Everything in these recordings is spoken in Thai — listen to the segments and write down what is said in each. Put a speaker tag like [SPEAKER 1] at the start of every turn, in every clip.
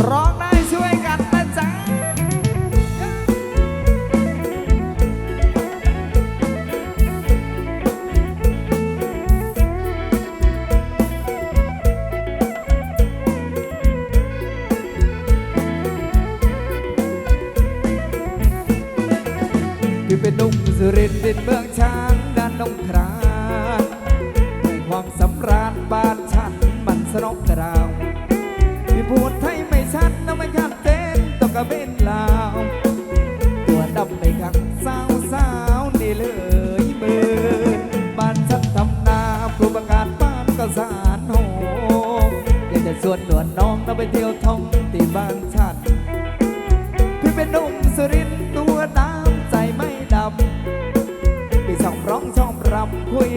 [SPEAKER 1] Rock. เที่ยวท่องที่บ้านชันพี่เป็นนุ่มสุรินตัวดำใจไม่ดำพี่ช่องร้องช่องรำคุย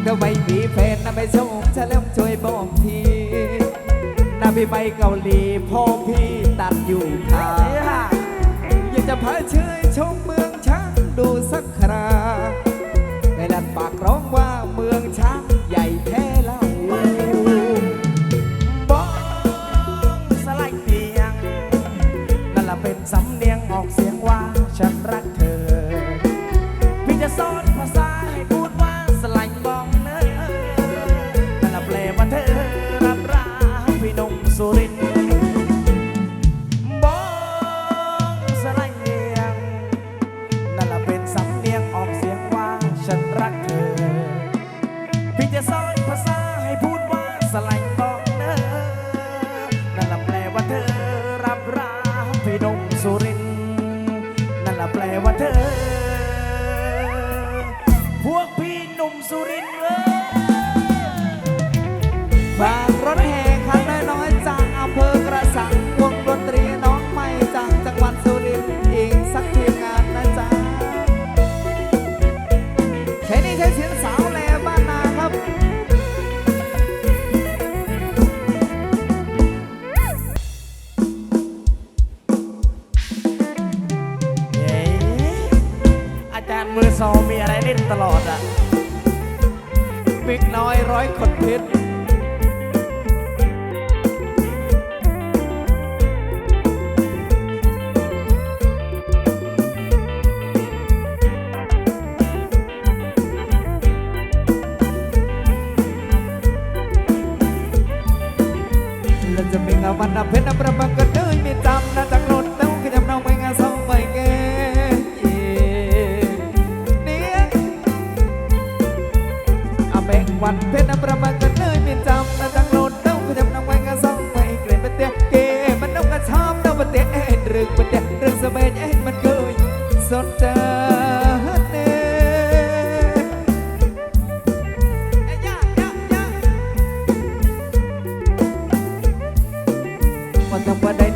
[SPEAKER 1] ากเาไม่มีแฟนน่ะไม่ส่งเฉลิมช่วยบอกทีนะพี่ไปเกาหลีพ่อพี่ตัดอยู่ค่ะอยากจะพาเชยชมเมืองช้างดูสักครา su apenas น้ว่าได้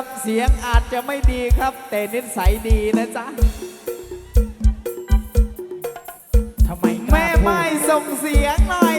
[SPEAKER 1] ับ เสียงอาจจะไม่ดีครับ แต่นิสัยดีนะจ๊ะ
[SPEAKER 2] ทำไม
[SPEAKER 1] แม่ไม่ส่งเสียงหน่อย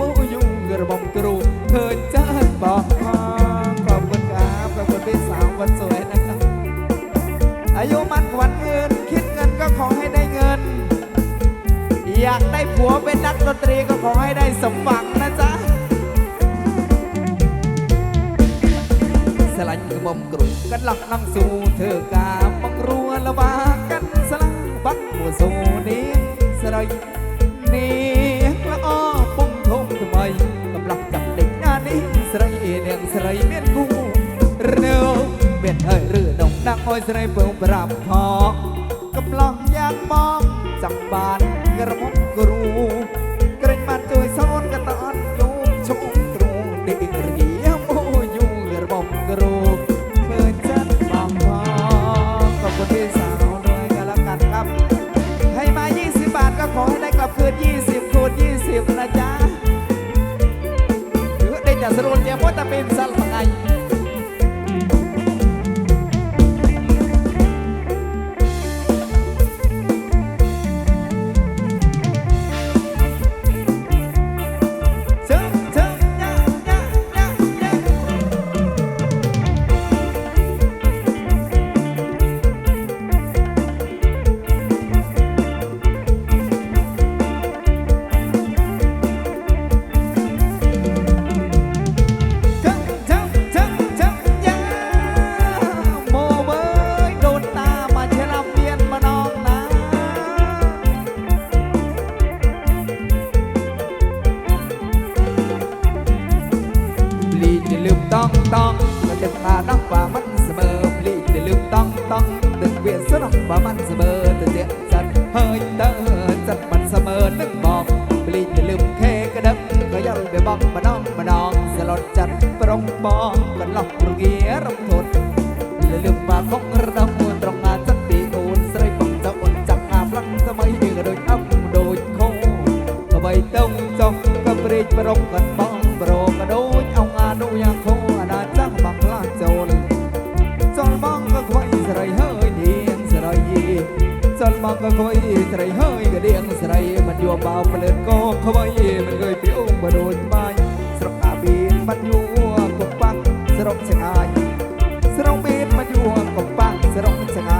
[SPEAKER 2] บ่ยุ่
[SPEAKER 1] งกระบอมกรูเธอนจัดบอกขอบคุณครับขอบคุณพี่สาวันสวยนะครับอายุมันขวันเงินคิดเงินก็ขอให้ได้เงิน อยากได้ผัวเป็นนักดนตรีก็ขอให้ได้สมหวังนะจ๊ะสลันกระบอมกรูกันหลับนั่งสู่เธอกาบังรัวละบา អើយស្រីពងប្រាប់ផងកំឡោះយ៉ាងមកចង់បានក្រមុំគ្រូក្រែងបានជួយសូនកតអត់យូរជុំគ្រូនេះ នមកក៏ខ្វៃត្រីហើយក៏ដៀងស្រីមិនយល់បោផ្លើតក៏ខ្វៃមិនគយពីអ៊ំបរូនបាញ់ស្រុកអាបៀនបាត់យួរក៏ប៉ាក់ស្រុកចង្អាយស្រុកបៀនបាត់យួរក៏ប៉ាក់ស្រុកចង្អាយ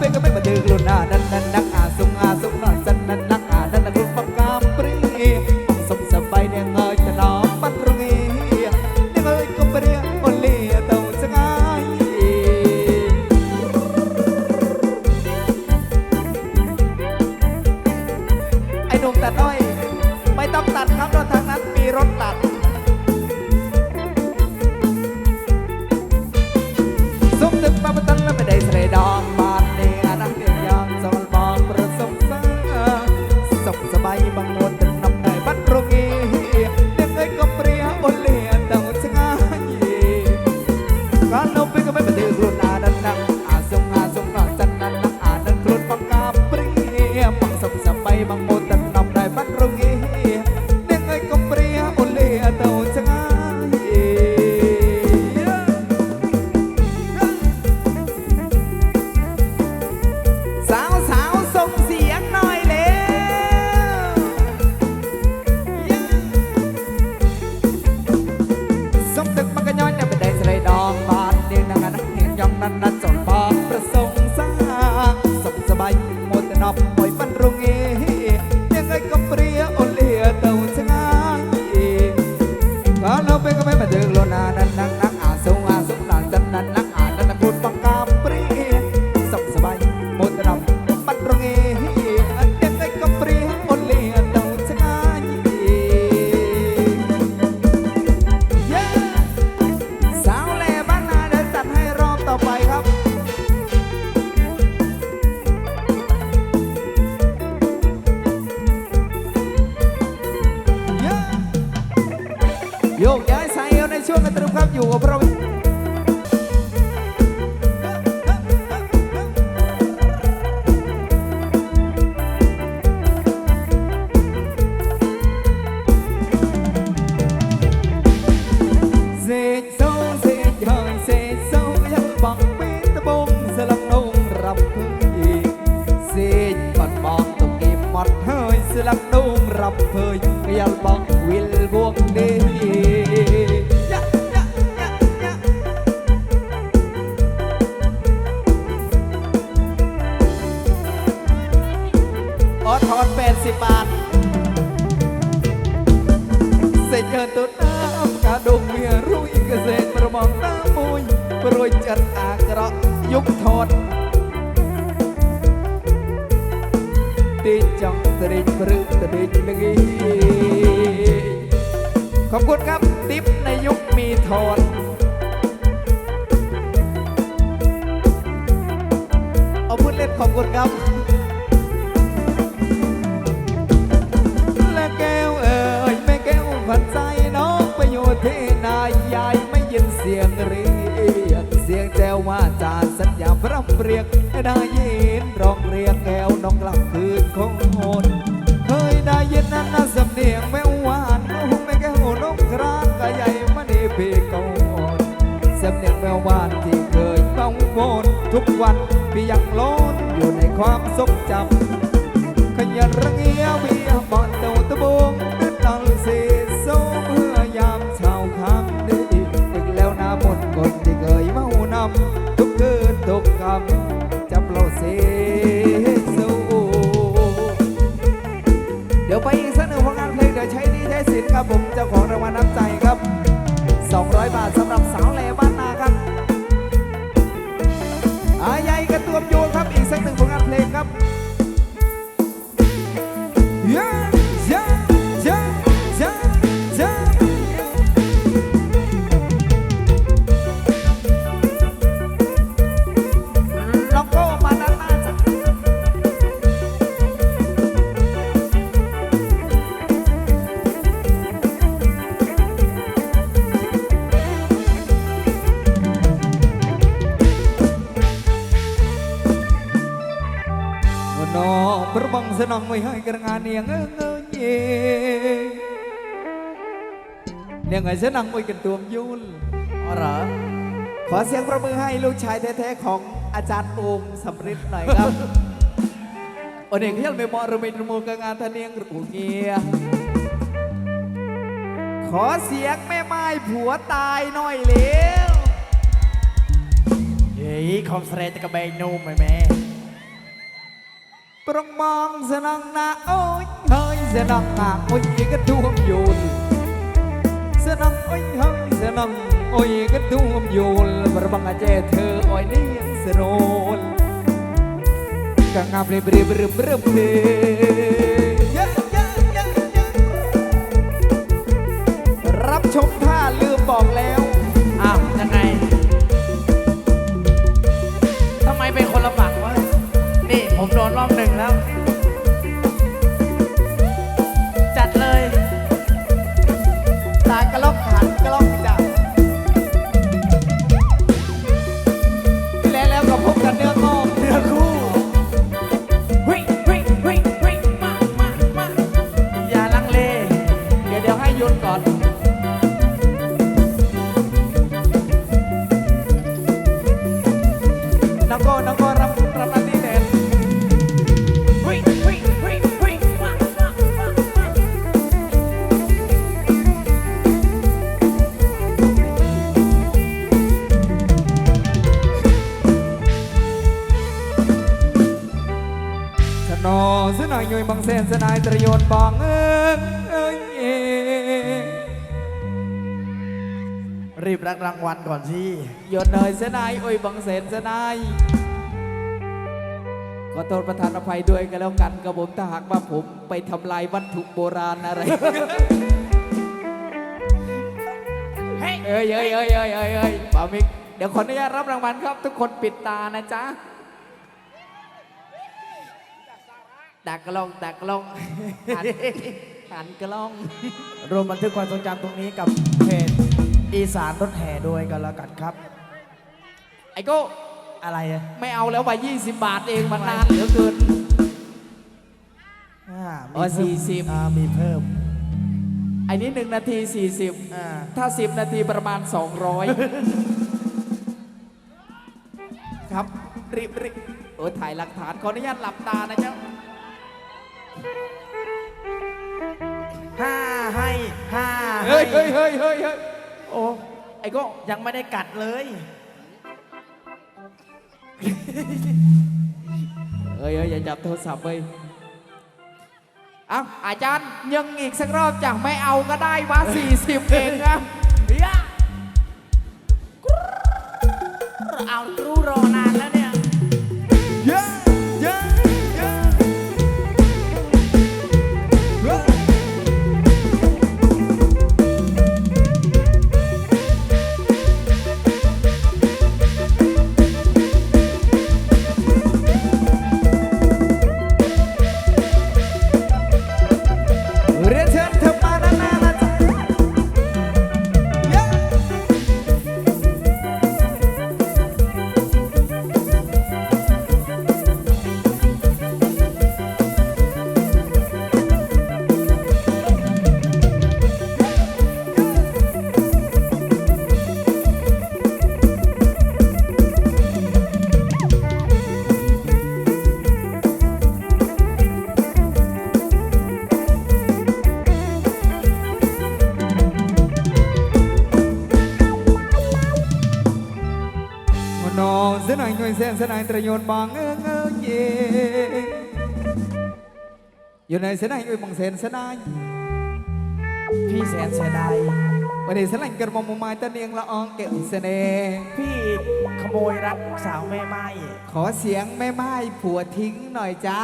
[SPEAKER 1] เป็นก็ไม่มาดึงลุ่นหน้านั้นนั้นนัก บางโมแตันนำได้บัดรุ่ง real bang will buông đi Ốt hot pen si bàn Sẽ chờ tốt nam Cả đồng mìa rui Cả dẹn mà mong ta môi Rồi chật à cả rọ Dũng thọt ตีจังตริงปรึกตริงลกีขอบคุณครับติปในยุคมีทอนเอาพูดเล่นขอบคุณครับ และแก้วเอ่ยแม่แก้วฝันใจน้องไปอยู่ที่นายยายไม่ยินเสียงเรียก เสียงแจวว่าจาสัญญาพร่ำเรียกได้ยินร้องเรียกแก้วน้องกลับ ทุกวัน พี่ยังโลนอยู่ในความทรงจำขยันระเงียวียบอนเต่าตะบงดึดดังเสโซเมื่อยามเช้าคำนี้อีกแล้วน้ามนต์คนที่เคยเมานำทุกคืนทุกคำจะเปล่าเสโซเดี๋ยวไปอีกสักหนึ่งผลงานเพลงเดี๋ยวใช้นี่ใช้สินครับผมจ้าขอรางวัลน้ำใจ เนี่ยไงสนองไม่กันตัวมยุน
[SPEAKER 2] อ๋อเหรอ
[SPEAKER 1] ขอเสียงประมือให้ลูกชายแท้ๆของอาจารย์โอมสำริดหน่อยครับโอเด็กเฮียลไม่มอระมินมูลกงานทะเนียงรูเงียขอเสียงแม่ไม้ผัวตายหน่อยเร็ว
[SPEAKER 2] เฮ้ยคอมสเตรตกระเบงนุ่มไหมแม่
[SPEAKER 1] ปรองมองสนองนาโอ้ยเฮ้ยสนองนาโอ้ยกระทุ่มโยนสนองโอ้ยเฮ้ยสนองโอ้ยกระทุ่มโยนประบังอาเจเธอโอ้ย เนียงสโนนกังงามเรียบเรียบเรียบเรียบเรียเยอะเยอะเยอะเยอะรับชมท่าลืมบอกแล้ว
[SPEAKER 2] อ้าวยังไงทำไมเป็นคนละฝั่งวะนี่ผมโดนรอบหนึ่งแล้ว
[SPEAKER 1] นอสนอยยยบังเซนสนายตรโยนบองเอิงเอ้ยเอ้ย
[SPEAKER 2] รีบรับรางวัลก่อนสิ
[SPEAKER 1] โยนเนยสนายโอ้ยบังเซนสนายขอโทษประธานอภัยด้วยกันแล้วกันกับผมถ้าหากว่าผมไปทำลายวัตถุโบราณอะไร
[SPEAKER 2] เฮ้ย
[SPEAKER 1] เอ้ยเอ้ยเอ้ยเอ้ยเอ้ยเอ้ยป่ามิกเดี๋ยวขออนุญาตรับรางวัลครับ ทุกคนปิดตานะจ๊ะ ดักกล้องดักกล้องหันหันกล้อง
[SPEAKER 2] รวมบันทึกความทรงจำตรงนี้กับเพจอีสานรถแห่ด้วยกันแล้วกันครับ
[SPEAKER 1] ไอ้โก้
[SPEAKER 2] อะไรอะ
[SPEAKER 1] ไม่เอาแล้วไป20 บาทเองมันนานเหลือเกิน
[SPEAKER 2] อ่า
[SPEAKER 1] อ๋อ
[SPEAKER 2] มีเพิ่ม
[SPEAKER 1] 40
[SPEAKER 2] อ่ามีเพิ่ม
[SPEAKER 1] ไอ้นี้หนึ่งนาที
[SPEAKER 2] อ่า
[SPEAKER 1] 40 ถ้า 10 นาทีประมาณ 200 ครับรีบรีบโอ้ถ่ายหลักฐานขออนุญาตหลับตานะเจ้า
[SPEAKER 2] ห้า
[SPEAKER 1] เฮ้ยเฮ้ยเฮ้ยเฮ้ยเฮ้ย
[SPEAKER 2] โอ้
[SPEAKER 1] ไอ้ก็
[SPEAKER 2] ยังไม่ได้กัดเลย
[SPEAKER 1] เฮ้ยเฮ้ยอย่าจับโทรศัพท์ไปอ้าอาจารย์ยังอีกสักรอบจากไม่เอาก็ได้ว่า40 เองนะ
[SPEAKER 2] เฮียกาเอารู้รอน ย
[SPEAKER 1] เสียงสนายตระยนบางเงงเงยเยอยู่ในเสนายอยู่มองเสนสนาย
[SPEAKER 2] พี่แสนเสียดาย
[SPEAKER 1] วันนี้สนันกระมอมม้ตะเนียงละอองเก็บเสน่
[SPEAKER 2] พี่ขโมยรักสาวแม่ไม้
[SPEAKER 1] ขอเสียงแม่ไม้ผัวทิ้งหน่อยจ้า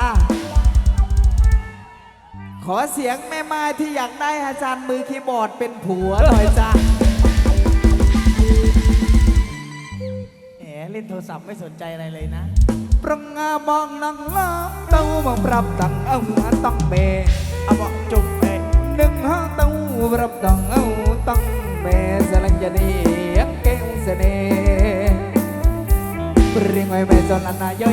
[SPEAKER 1] ขอเสียงแม่ไม้ที่อยากได้อาจารย์มือคีย์บอร์ดเป็นผัวหน่อยจ้า
[SPEAKER 2] เล่นโทรศัพท์ไม่สนใจอะไรเลยนะ
[SPEAKER 1] ประงามองนังล้ำเต้ามองปรับตังเอาหันตังเบ
[SPEAKER 2] เอาบอกจุกเบ
[SPEAKER 1] นึ่งห้าเต้าปรับตังเอาตังเบสลังจะดีเก่งเสน่ห์เรียงไว้แม่จนนา
[SPEAKER 2] นาเยอะ